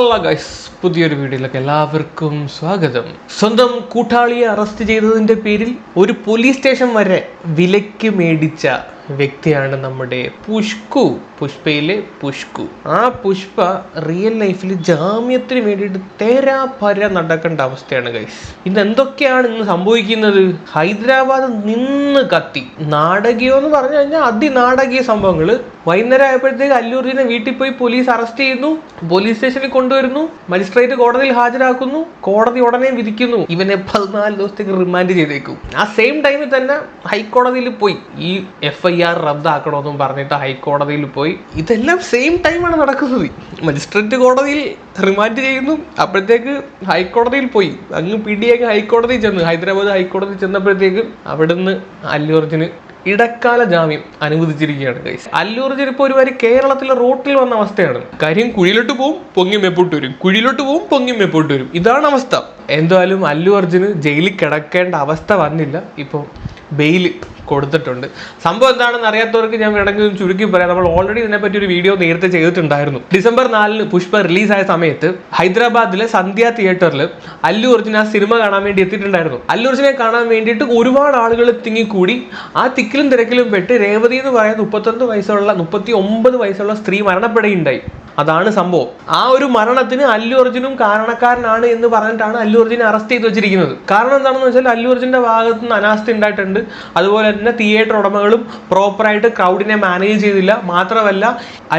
Hello guys പുതിയൊരു വീഡിയോയിലേക്ക് എല്ലാവർക്കും സ്വാഗതം. സ്വന്തം കൂട്ടാളിയെ അറസ്റ്റ് ചെയ്തതിന്റെ പേരിൽ ഒരു പോലീസ് സ്റ്റേഷൻ വരെ വിലയ്ക്ക് മേടിച്ച വ്യക്തിയാണ് നമ്മുടെ പുഷ്കു. പുഷ്പയിലെ പുഷ്കു. ആ പുഷ്പ റിയൽ ലൈഫിൽ ജാമ്യത്തിന് വേണ്ടിയിട്ട് തേരാ പര നടക്കേണ്ട അവസ്ഥയാണ് ഗൈസ് ഇന്ന് എന്തൊക്കെയാണ് ഇന്ന് സംഭവിക്കുന്നത്? ഹൈദരാബാദ് നിന്ന് കത്തി. നാടകീയം എന്ന് പറഞ്ഞു കഴിഞ്ഞാൽ അതിനാടകീയ സംഭവങ്ങൾ വൈകുന്നേരം ആയപ്പോഴത്തേക്ക് അല്ലൂറിനെ വീട്ടിൽ പോയി പോലീസ് അറസ്റ്റ് ചെയ്യുന്നു. പോലീസ് സ്റ്റേഷനിൽ കൊണ്ടുവരുന്നു. മജിസ്ട്രേറ്റ് കോടതിയിൽ ഹാജരാക്കുന്നു. കോടതി ഉടനെ വിധിക്കുന്നു. ഇവനെ പതിനാല് ദിവസത്തേക്ക് റിമാൻഡ് ചെയ്തേക്കും. ആ സെയിം ടൈമിൽ തന്നെ ഹൈക്കോടതിയിൽ പോയി. ഈ എഫ് ഐ ആർ റദ്ദാക്കണമെന്നും പറഞ്ഞിട്ട് ഹൈക്കോടതിയിൽ പോയി. ഇതെല്ലാം സെയിം ടൈമാണ് നടക്കുന്നത്. മജിസ്ട്രേറ്റ് കോടതിയിൽ റിമാൻഡ് ചെയ്യുന്നു. അപ്പോഴത്തേക്ക് ഹൈക്കോടതിയിൽ പോയി. അങ്ങ് പിടിയൊക്കെ ഹൈക്കോടതി ചെന്ന്. ഹൈദരാബാദ് ഹൈക്കോടതി ചെന്നപ്പോഴത്തേക്ക് അവിടുന്ന് അല്ലു അർജുന് ഇടക്കാല ജാമ്യം അനുവദിച്ചിരിക്കുകയാണ് കൈസ് അല്ലൂർജിന് ഇപ്പോൾ ഒരു വരി കേരളത്തിലെ റോട്ടിൽ വന്ന അവസ്ഥയാണ്. കാര്യം കുഴിയിലോട്ട് പോവും പൊങ്ങി മെപ്പോട്ട് വരും. കുഴിയിലോട്ട് പോവും പൊങ്ങി മെപ്പോട്ട് വരും. ഇതാണ് അവസ്ഥ. എന്തായാലും അല്ലു അർജുന് ജയിലിൽ കിടക്കേണ്ട അവസ്ഥ വന്നില്ല. ഇപ്പോൾ ബെയിൽ കൊടുത്തിട്ടുണ്ട്. സംഭവം എന്താണെന്ന് അറിയാത്തവർക്ക് ഞാൻ വേണമെങ്കിൽ ചുരുക്കി പറയാം. നമ്മൾ ഓൾറെഡി ഇതിനെപ്പറ്റി ഒരു വീഡിയോ നേരത്തെ ചെയ്തിട്ടുണ്ടായിരുന്നു. ഡിസംബർ നാലിന് പുഷ്പ റിലീസായ സമയത്ത് ഹൈദരാബാദിലെ സന്ധ്യ തിയേറ്ററിൽ അല്ലു അർജുൻ ആ സിനിമ കാണാൻ വേണ്ടി എത്തിയിട്ടുണ്ടായിരുന്നു. അല്ലു അർജുനെ കാണാൻ വേണ്ടിയിട്ട് ഒരുപാട് ആളുകൾ തിങ്ങിക്കൂടി. ആ തിക്കിലും തിരക്കിലും പെട്ട് രേവതി എന്ന് പറയുന്ന മുപ്പത്തൊന്ന് വയസ്സുള്ള മുപ്പത്തി ഒമ്പത് വയസ്സുള്ള സ്ത്രീ മരണപ്പെടുകയുണ്ടായി. അതാണ് സംഭവം. ആ ഒരു മരണത്തിന് അല്ലു അർജുനും കാരണക്കാരനാണ് എന്ന് പറഞ്ഞിട്ടാണ് അല്ലു അർജുനെ അറസ്റ്റ് ചെയ്ത് വെച്ചിരിക്കുന്നത്. കാരണം എന്താണെന്ന് വെച്ചാൽ അല്ലു അർജുന്റെ ഭാഗത്ത് നിന്ന് അനാസ്ഥ ഉണ്ടായിട്ടുണ്ട്. അതുപോലെ തന്നെ തിയേറ്റർ ഉടമകളും പ്രോപ്പറായിട്ട് ക്രൗഡിനെ മാനേജ് ചെയ്തില്ല. മാത്രമല്ല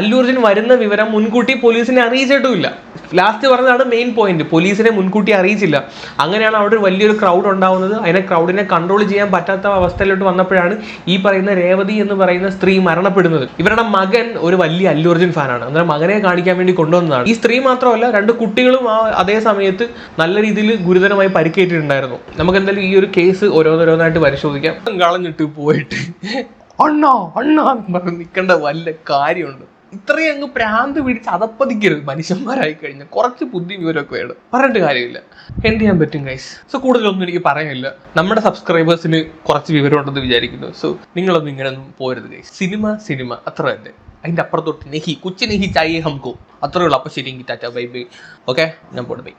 അല്ലു അർജുൻ വരുന്ന വിവരം മുൻകൂട്ടി പോലീസിനെ അറിയിച്ചിട്ടുമില്ല. ലാസ്റ്റ് പറഞ്ഞതാണ് മെയിൻ പോയിന്റ് പോലീസിനെ മുൻകൂട്ടി അറിയിച്ചില്ല. അങ്ങനെയാണ് അവിടെ ഒരു വലിയൊരു ക്രൗഡ് ഉണ്ടാവുന്നത്. അതിനെ ക്രൗഡിനെ കൺട്രോൾ ചെയ്യാൻ പറ്റാത്ത അവസ്ഥയിലോട്ട് വന്നപ്പോഴാണ് ഈ പറയുന്ന രേവതി എന്ന് പറയുന്ന സ്ത്രീ മരണപ്പെടുന്നത്. ഇവരുടെ മകൻ ഒരു വലിയ അല്ലു അർജുൻ ഫാനാണ്. അന്നേരം മകനെ കാണിക്കാൻ വേണ്ടി കൊണ്ടുവന്നതാണ്. ഈ സ്ത്രീ മാത്രമല്ല രണ്ട് കുട്ടികളും ആ അതേ സമയത്ത് നല്ല രീതിയിൽ ഗുരുതരമായി പരിക്കേറ്റിട്ടുണ്ടായിരുന്നു. നമുക്ക് എന്തായാലും ഈ ഒരു കേസ് ഓരോന്നോരോന്നായിട്ട് പരിശോധിക്കാം. കളഞ്ഞിട്ട് പോയിട്ട് അണ്ണാ അണ്ണാ പറഞ്ഞ് നിൽക്കേണ്ട വല്ല കാര്യമുണ്ട്. ഇത്രയും അങ്ങ് പ്രാന്ത് പിടിച്ച് അതപ്പതിക്കരുത് മനുഷ്യന്മാരായി കഴിഞ്ഞ കുറച്ച് ബുദ്ധി വിവരമൊക്കെ വേണം. പറഞ്ഞിട്ട് കാര്യമില്ല. എന്ത് ചെയ്യാൻ പറ്റും ഗൈസ് സോ കൂടുതലൊന്നും എനിക്ക് പറയാനില്ല. നമ്മുടെ സബ്സ്ക്രൈബേഴ്സിന് കുറച്ച് വിവരം ഉണ്ടെന്ന് വിചാരിക്കുന്നു. സോ നിങ്ങളൊന്നും ഇങ്ങനെയൊന്നും പോരുത് ഗൈസ് സിനിമ സിനിമ. അത്ര തന്നെ. അതിന്റെ അപ്പുറത്തോട്ട് നെഹി. കുച്ചി നെഹി ചായേ ഹംകോ. അത്രേ ഉള്ളൂ. അപ്പോൾ ശരി tata tata bye bye. Okay ഞാൻ പോട്ടെ ബൈ.